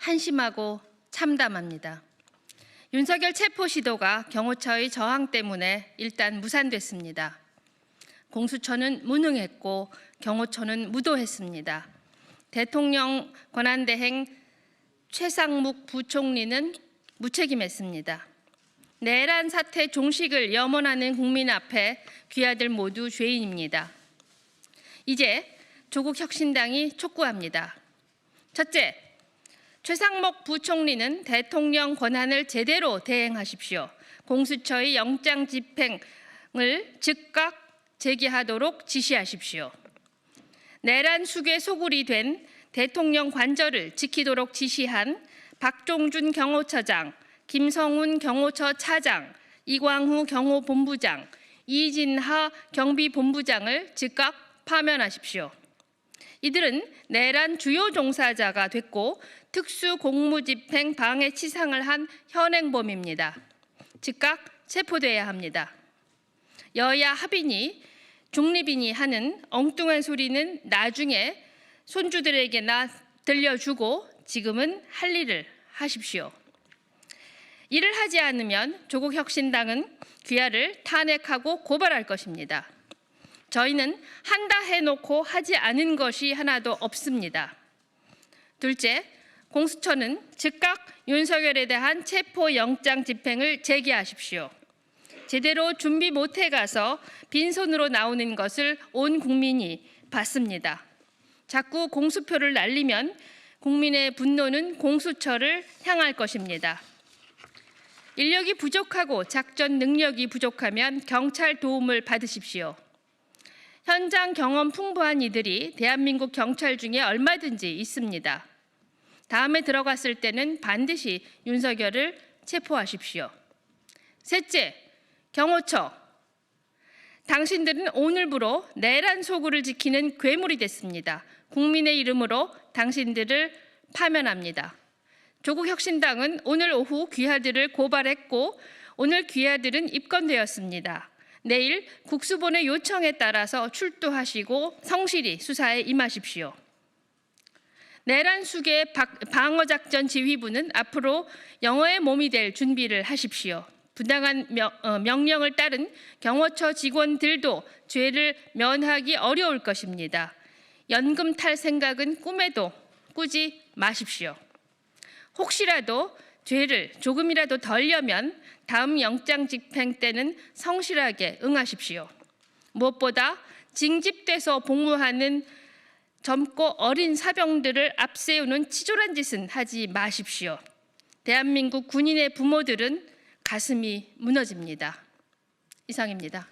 한심하고 참담합니다. 윤석열 체포 시도가 경호처의 저항 때문에 일단 무산됐습니다. 공수처는 무능했고 경호처는 무도했습니다. 대통령 권한대행 최상묵 부총리는 무책임했습니다. 내란 사태 종식을 염원하는 국민 앞에 귀하들 모두 죄인입니다. 이제 조국 혁신당이 촉구합니다. 첫째, 최상목 부총리는 대통령 권한을 제대로 대행하십시오. 공수처의 영장 집행을 즉각 제기하도록 지시하십시오. 내란 수괴 소굴이 된 대통령 관저를 지키도록 지시한 박종준 경호처장, 김성훈 경호처 차장, 이광후 경호본부장, 이진하 경비본부장을 즉각 파면하십시오. 이들은 내란 주요 종사자가 됐고 특수 공무집행 방해 치상을 한 현행범입니다. 즉각 체포돼야 합니다. 여야 합인이 중립인이 하는 엉뚱한 소리는 나중에 손주들에게나 들려주고 지금은 할 일을 하십시오. 이를 하지 않으면 조국 혁신당은 귀하를 탄핵하고 고발할 것입니다. 저희는 한다 해놓고 하지 않은 것이 하나도 없습니다. 둘째, 공수처는 즉각 윤석열에 대한 체포 영장 집행을 제기하십시오. 제대로 준비 못해 가서 빈손으로 나오는 것을 온 국민이 봤습니다. 자꾸 공수표를 날리면 국민의 분노는 공수처를 향할 것입니다. 인력이 부족하고 작전 능력이 부족하면 경찰 도움을 받으십시오. 현장 경험 풍부한 이들이 대한민국 경찰 중에 얼마든지 있습니다. 다음에 들어갔을 때는 반드시 윤석열을 체포하십시오. 셋째, 경호처. 당신들은 오늘부로 내란 소굴을 지키는 괴물이 됐습니다. 국민의 이름으로 당신들을 파면합니다. 조국 혁신당은 오늘 오후 귀하들을 고발했고 오늘 귀하들은 입건되었습니다. 내일 국수본의 요청에 따라서 출두하시고 성실히 수사에 임하십시오. 내란 수계 방어 작전 지휘부는 앞으로 영어의 몸이 될 준비를 하십시오. 부당한 어, 명령을 따른 경호처 직원들도 죄를 면하기 어려울 것입니다. 연금 탈 생각은 꿈에도 꾸지 마십시오. 혹시라도 죄를 조금이라도 덜려면 다음 영장 집행 때는 성실하게 응하십시오. 무엇보다 징집돼서 복무하는 젊고 어린 사병들을 앞세우는 치졸한 짓은 하지 마십시오. 대한민국 군인의 부모들은 가슴이 무너집니다. 이상입니다.